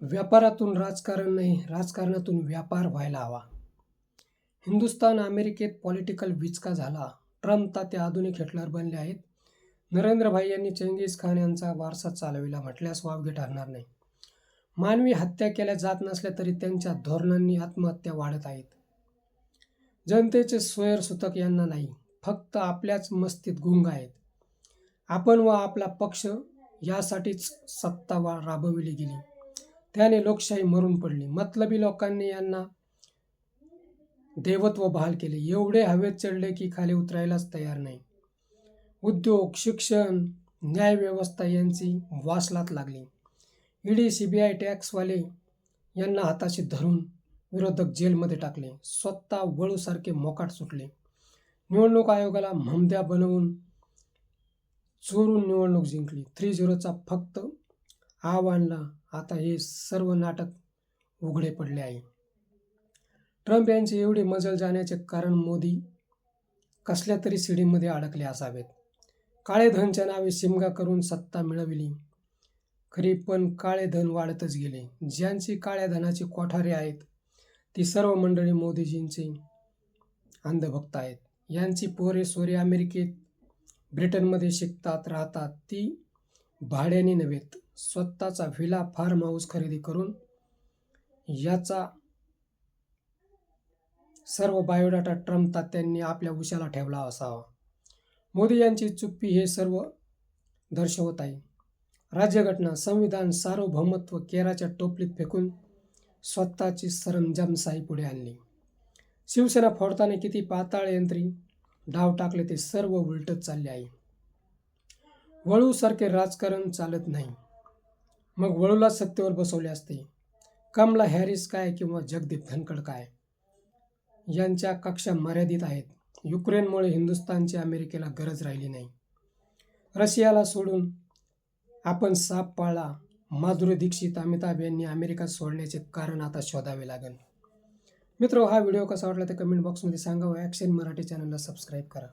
व्यापारातून राजकारण नाही राजकारणातून व्यापार व्हायला हवा. हिंदुस्थान अमेरिकेत पॉलिटिकल विचका झाला. ट्रम्प तात्या आधुनिक हिटलर बनले आहेत. नरेंद्रभाई यांनी चंगीज खान यांचा वारसा चालविला म्हटल्यास वावगे ठरणार नाही. मानवी हत्या केल्या जात नसल्या तरी त्यांच्या धोरणांनी आत्महत्या वाढत आहेत. जनतेचे स्वयंसूतक यांना नाही फक्त आपल्याच मस्तीत गुंग आहेत. आपण व आपला पक्ष यासाठीच सत्ता वा राबविली गेली. त्याने लोकशाही मरून पडली. मतलबी लोकांनी यांना देवत्व बहाल केले. एवढे हवेत चढले की खाली उतरायलाच तयार नाही. उद्योग शिक्षण न्यायव्यवस्था यांची वासलात लागली. ईडी सी बी आय टॅक्सवाले यांना हाताशी धरून विरोधक जेलमध्ये टाकले. स्वतः वळूसारखे मोकाट सुटले. निवडणूक आयोगाला म्हमद्या बनवून चोरून निवडणूक जिंकली. थ्री झिरोचा फक्त आव्हानला आता हे सर्व नाटक उघडे पडले आहे. ट्रम्प यांचे एवढे मजल जाण्याचे कारण मोदी कसल्या तरी सिडीमध्ये अडकले असावेत. काळे धनच्या नावे शिमगा करून सत्ता मिळविली. खरी पण काळे धन वाढतच गेले. ज्यांची काळ्या धनाची कोठारे आहेत ती सर्व मंडळी मोदीजींचे अंधभक्त आहेत. यांची पोरे सोरे अमेरिकेत ब्रिटनमध्ये शिकतात राहतात ती भाड्याने नव्हेत. स्वतःचा व्हिला फार्म हाऊस खरेदी करून याचा सर्व बायोडाटा ट्रम्प तात्यांनी आपल्या उशाला ठेवला असावा. मोदी यांची चुप्पी हे सर्व दर्शवत आहे. राज्यघटना संविधान सार्वभौमत्व केराच्या टोपलीत फेकून स्वतःची सरंजामशाही पुढे आणली. शिवसेना फोडताना किती पाताळ यंत्री डाव टाकले ते सर्व उलटत चालले आहे. वळूसारखे राजकारण चालत नाही. मग वळूला सत्तेवर बसवले असते. कमला हॅरिस काय किंवा जगदीप धनखड काय? यांच्या कक्षा मर्यादित आहेत. युक्रेनमुळे हिंदुस्तानची अमेरिकेला गरज राहिली नाही. रशियाला सोडून आपण साप पाळला. माधुरी दीक्षित अमिताभ यांनी अमेरिका सोडण्याचे कारण आता शोधावे लागेल. मित्र हा व्हिडिओ कसा वाटला ते कमेंट बॉक्समध्ये सांगा व ॲक्शन मराठी चॅनलला सबस्क्राईब करा.